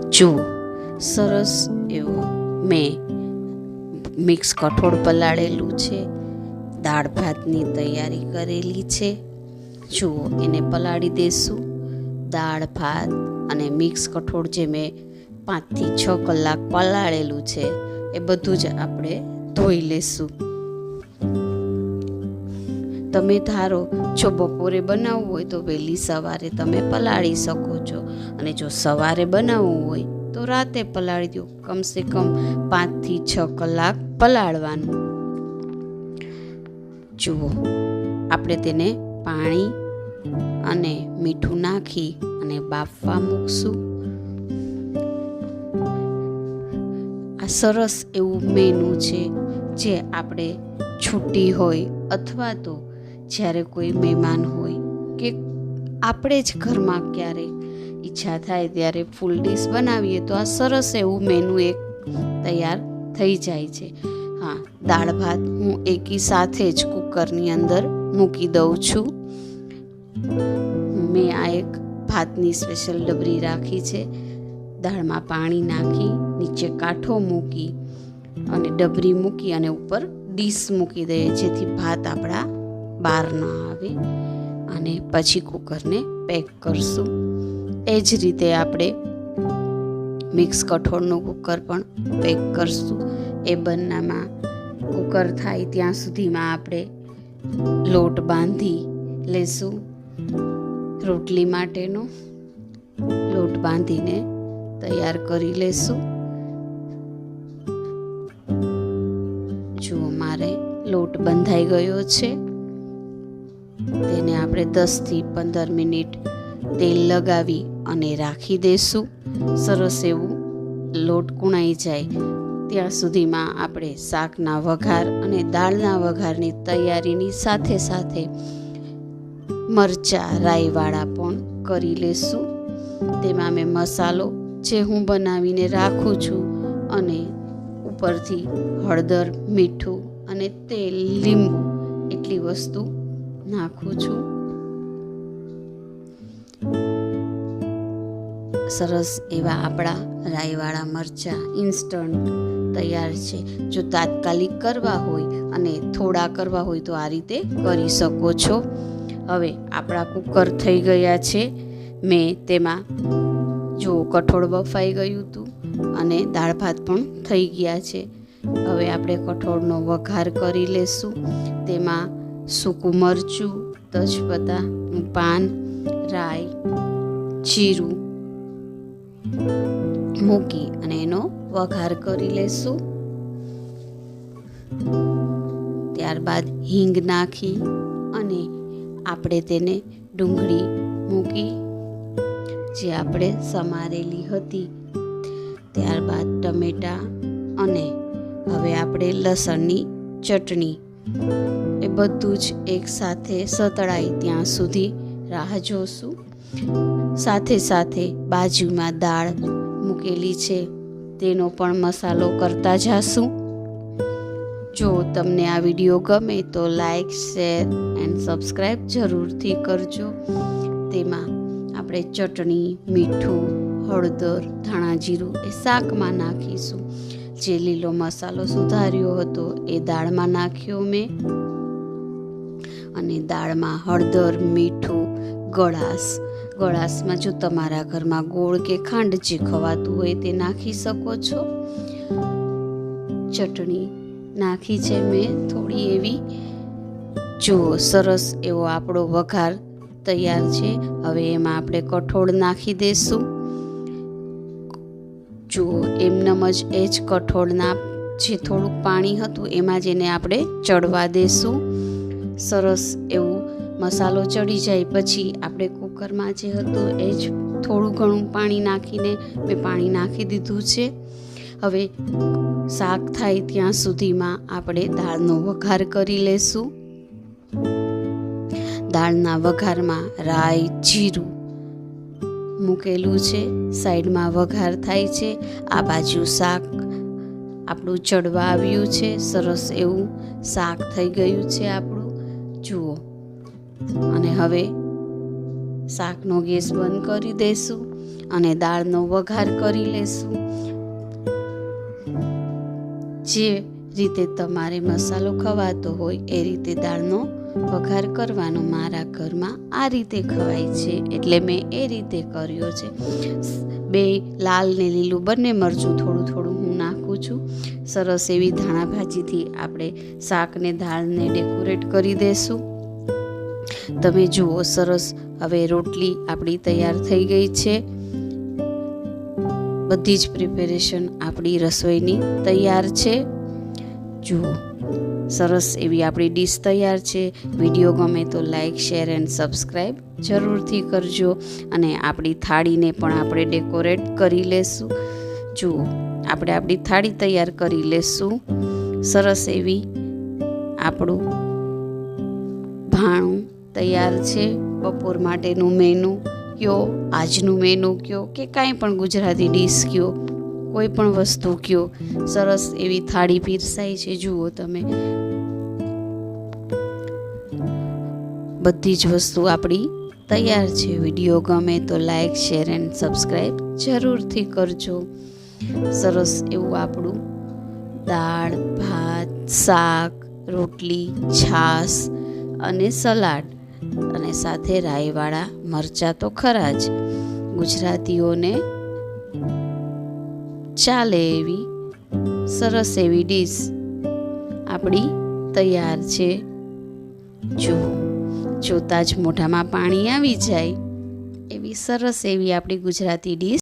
જુઓ. સરસ એવો મેં મિક્સ કઠોળ પલાળેલું છે. દાળ ભાતની તૈયારી કરેલી છે. જુઓ, એને પલાળી દેશું. દાળ, ભાત અને મિક્સ કઠોળ જે મેં પાંચથી છ કલાક પલાળેલું છે, એ બધું જ આપણે ધોઈ લેશું. તમે ધારો, જો બપોરે બનાવવું હોય તો વહેલી સવારે તમે પલાળી શકો છો. અને જો સવારે બનાવવું હોય તો રાતે પલાળી દો. કમસે કમ પાંચથી છ કલાક પલાળવાનું. જુઓ, આપણે તેને પાણી અને મીઠું નાખી અને બાફવા મૂકશું. આ સરસ એવું મેનુ છે, જે આપણે છૂટી હોય અથવા તો જ્યારે કોઈ મહેમાન હોય કે આપણે જ ઘરમાં ક્યારેક ઈચ્છા થાય ત્યારે ફૂલ ડીશ બનાવીએ તો આ સરસ એવું મેનુ એક તૈયાર થઈ જાય છે. હા, દાળ ભાત હું એકી સાથે જ કુકરની અંદર મૂકી દઉં છું. મેં આ એક ભાતની સ્પેશિયલ ડબરી રાખી છે. દાળમાં પાણી નાખી, નીચે કાંઠો મૂકી અને ડબરી મૂકી અને ઉપર ડીશ મૂકી દઈએ, જેથી ભાત આપણા બહાર ન આવે અને પછી કુકરને પેક કરશું. એ જ રીતે આપણે મિક્સ કઠોળનું કુકર પણ પેક કરશું. એ બંનામાં કુકર થાય ત્યાં સુધીમાં આપણે લોટ બાંધી લેશું. રોટલી માટેનો લોટ બાંધીને તૈયાર કરી લેશું. જુઓ, મારે લોટ બંધાઈ ગયો છે. તેને આપણે દસથી પંદર મિનિટ તેલ લગાવી અને રાખી દઈશું સરસ એવું લોટ કૂણાઈ જાય. ત્યાં સુધીમાં આપણે શાકના વઘાર અને દાળના વઘારની તૈયારીની સાથે સાથે મરચાં રાઈવાળા પણ કરી લેશું. તેમાં મેં મસાલો જે હું બનાવીને રાખું છું અને ઉપરથી હળદર, મીઠું અને તેલ, લીંબુ, એટલી વસ્તુ નાખું છું. સરસ એવા આપણા રાઈવાળા મરચાં ઇન્સ્ટન્ટ તૈયાર છે. જો તાત્કાલિક કરવા હોય અને થોડા કરવા હોય તો આ રીતે કરી શકો છો. હવે આપણા કુકર થઈ ગયા છે. મેં તેમાં જો કઠોળ બફાઈ ગયું હતું અને દાળ ભાત પણ થઈ ગયા છે. હવે આપણે કઠોળનો વઘાર કરી લેશું. તેમાં સૂકું મરચું, તજપત્તા પાન, રાઈ, જીરું મૂકી અને એનો વઘાર કરી લેશું. ત્યારબાદ હિંગ નાખી અને આપણે તેને ડુંગળી મૂકી, જે આપણે સમારેલી હતી. ત્યારબાદ ટમેટા અને હવે આપણે લસણની ચટણી બધું જ એકસાથે સતળાય ત્યાં સુધી રાહ જોશું. સાથે સાથે બાજુમાં દાળ મૂકેલી છે, તેનો પણ મસાલો કરતા જાશું. જો તમને આ વીડિયો ગમે તો લાઈક, શેર એન્ડ સબસ્ક્રાઈબ જરૂરથી કરજો. તેમાં આપણે ચટણી, મીઠું, હળદર, ધાણા જીરું એ શાકમાં નાખીશું. જે લીલો મસાલો સુધાર્યો હતો એ દાળમાં નાખ્યો મેં. અને દાળમાં હળદર, મીઠું ગળાશ ગળાશમાં જો તમારા ઘરમાં ગોળ કે ખાંડ જે ખવાતું હોય તે નાખી શકો છો. ચટણી નાખી છે મેં થોડી એવી. જુઓ, સરસ એવો આપણો વઘાર તૈયાર છે. હવે એમાં આપણે કઠોળ નાખી દઈશું જુઓ, એમનમ જ એ જ કઠોળના જે થોડુંક પાણી હતું એમાં જ એને આપણે ચડવા દેશું. સરસ એવું મસાલો ચડી જાય. પછી આપણે કુકરમાં જે હતું એ જ થોડું ઘણું પાણી નાખીને મેં પાણી નાખી દીધું છે. હવે શાક થાય ત્યાં સુધીમાં આપણે દાળનો વઘાર કરી લેશું. દાળના વઘારમાં રાઈ, જીરું મૂકેલું છે. સાઈડમાં વઘાર થાય છે. આ બાજુ શાક આપણું ચડવા આવ્યું છે. સરસ એવું શાક થઈ ગયું છે આપણું જુઓ. અને હવે શાકનો ગેસ બંધ કરી દઈશું અને દાળનો વઘાર કરી લેશું. જે રીતે તમારે મસાલો ખવાતો હોય એ રીતે દાળનો વઘાર કરવાનો મારા ઘરમાં આ રીતે ખવાય છે. એટલે મેં એ રીતે કર્યો છે. બે લાલ ને લીલું બંને મરચું થોડું થોડું છું. સરસ એવી ધાણા ભાજીથી આપણે શાકને દાળને ડેકોરેટ કરી દેશું. તમે જુઓ સરસ હવે રોટલી આપણી તૈયાર થઈ ગઈ છે. બધી જ પ્રિપેરેશન આપણી રસોઈની તૈયાર છે. જુઓ, સરસ એવી આપણી ડીશ તૈયાર છે. વીડિયો ગમે તો લાઇક શેર એન્ડ સબસ્ક્રાઈબ જરૂરથી કરજો અને આપણી થાળીને પણ આપણે ડેકોરેટ કરી લેશું. જુઓ આપણે આપણી થાળી તૈયાર કરી લેશું. સરસ એવી આપણું ભાણું તૈયાર છે બપોર માટેનું મેનુ. કયો આજનું મેનુ કયો કે કાંઈ પણ ગુજરાતી ડીશ કયો, કોઈ પણ વસ્તુ કયો. સરસ એવી થાળી પીરસાઈ છે, જુઓ તમે. બધી જ વસ્તુ આપણી તૈયાર છે. વીડિયો ગમે તો લાઈક, શેર એન્ડ સબસ્ક્રાઈબ જરૂરથી કરજો. સરસ એવું આપણું દાળ, ભાત, શાક, રોટલી, છાશ અને સલાડ. અને સાથે રાઈવાળા મરચાં તો ખરા જ. ગુજરાતીઓને ચાલે એવી સરસ એવી ડીશ આપણી તૈયાર છે. જો જોતાં જ મોઢામાં પાણી આવી જાય એવી સરસ એવી આપણી ગુજરાતી ડીશ